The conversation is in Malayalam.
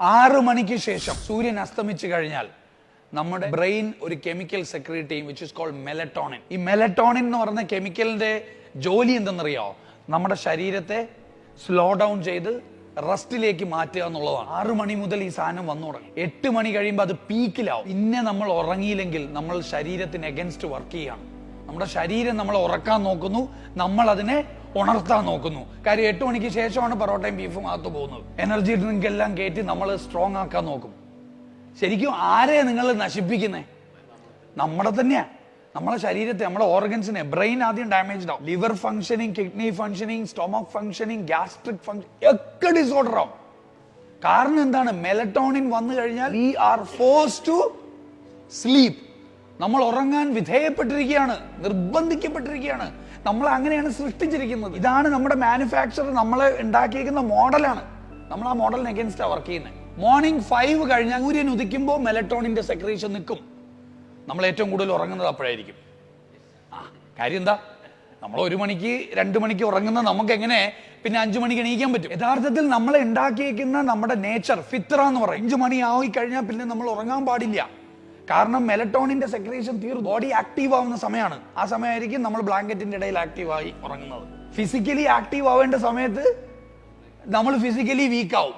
ആറ് മണിക്ക് ശേഷം സൂര്യൻ അസ്തമിച്ചു കഴിഞ്ഞാൽ നമ്മുടെ ബ്രെയിൻ ഒരു കെമിക്കൽ ചെയ്യും വിച്ച് ഇസ് കോൾഡ് മെലറ്റോണിൻ ഈ മെലറ്റോണിൻ എന്ന് പറയുന്ന കെമിക്കലിന്റെ ജോലി എന്തെന്നറിയോ? നമ്മുടെ ശരീരത്തെ സ്ലോ ഡൗൺ ചെയ്ത് റെസ്റ്റിലേക്ക് മാറ്റുക എന്നുള്ളതാണ്. ആറ് മണി മുതൽ ഈ സാധനം വന്നു തുടങ്ങും. എട്ട് മണി കഴിയുമ്പോൾ അത് പീക്കിലാവും. പിന്നെ നമ്മൾ ഉറങ്ങിയില്ലെങ്കിൽ നമ്മൾ ശരീരത്തിന് എഗൻസ്റ്റ് വർക്ക് ചെയ്യാണ്. നമ്മുടെ ശരീരം നമ്മൾ ഉറക്കാൻ നോക്കുന്നു. നമ്മൾ അതിനെ ഉണർത്താൻ നോക്കുന്നു. കാര്യം എട്ട് മണിക്ക് ശേഷമാണ് പൊറോട്ടയും ബീഫും അകത്ത് പോകുന്നത്. എനർജി ഡ്രിങ്ക് എല്ലാം കയറ്റി നമ്മൾ സ്ട്രോങ് ആക്കാൻ നോക്കും. ശരിക്കും ആരെ നിങ്ങൾ നശിപ്പിക്കുന്നേ? നമ്മുടെ തന്നെയാ. നമ്മളെ ശരീരത്തെ നമ്മളെ ഓർഗൻസിനെ ബ്രെയിൻ ആദ്യം ഡാമേജ് ആവും. Liver functioning kidney functioning stomach functioning gastric function ഒക്കെ ഡിസോർഡർ ആവും. കാരണം എന്താണ്? മെലറ്റോണിൻ വന്നു കഴിഞ്ഞാൽ we are force to sleep നമ്മൾ ഉറങ്ങാൻ വിധേയപ്പെട്ടിരിക്കുകയാണ് നിർബന്ധിക്കപ്പെട്ടിരിക്കുകയാണ്. നമ്മൾ അങ്ങനെയാണ് സൃഷ്ടിച്ചിരിക്കുന്നത്. ഇതാണ് നമ്മുടെ മാനുഫാക്ചർ നമ്മളെ ഉണ്ടാക്കിയിരിക്കുന്ന മോഡലാണ്. നമ്മൾ ആ മോഡലിന് അഗേൻസ്റ്റാണ് വർക്ക് ചെയ്യുന്നത് മോർണിംഗ് ഫൈവ് കഴിഞ്ഞാൽ സൂര്യൻ ഉദിക്കുമ്പോൾ മെലറ്റോണിന്റെ സെക്രീഷൻ നിൽക്കും. നമ്മൾ ഏറ്റവും കൂടുതൽ ഉറങ്ങുന്നത് അപ്പോഴായിരിക്കും. ആ കാര്യം എന്താ? നമ്മൾ ഒരു മണിക്ക് രണ്ട് മണിക്ക് ഉറങ്ങുന്ന നമുക്ക് എങ്ങനെ പിന്നെ അഞ്ചു മണിക്ക് എണീക്കാൻ പറ്റും? യഥാർത്ഥത്തിൽ നമ്മളെ ഉണ്ടാക്കിയേക്കുന്ന നമ്മുടെ നേച്ചർ ഫിത്ര എന്ന് പറയും. അഞ്ചു മണി ആയി കഴിഞ്ഞാൽ പിന്നെ നമ്മൾ ഉറങ്ങാൻ പാടില്ല. കാരണം മെലട്ടോണിന്റെ സെക്രേഷൻ തീർ ബോഡി ആക്റ്റീവ് ആവുന്ന സമയമാണ് ആ സമയമായിരിക്കും നമ്മൾ ബ്ലാങ്കറ്റിന്റെ ഇടയിൽ ആക്റ്റീവ് ആയി ഉറങ്ങുന്നത്. ഫിസിക്കലി ആക്റ്റീവ് ആവേണ്ട സമയത്ത് നമ്മൾ ഫിസിക്കലി വീക്ക് ആവും.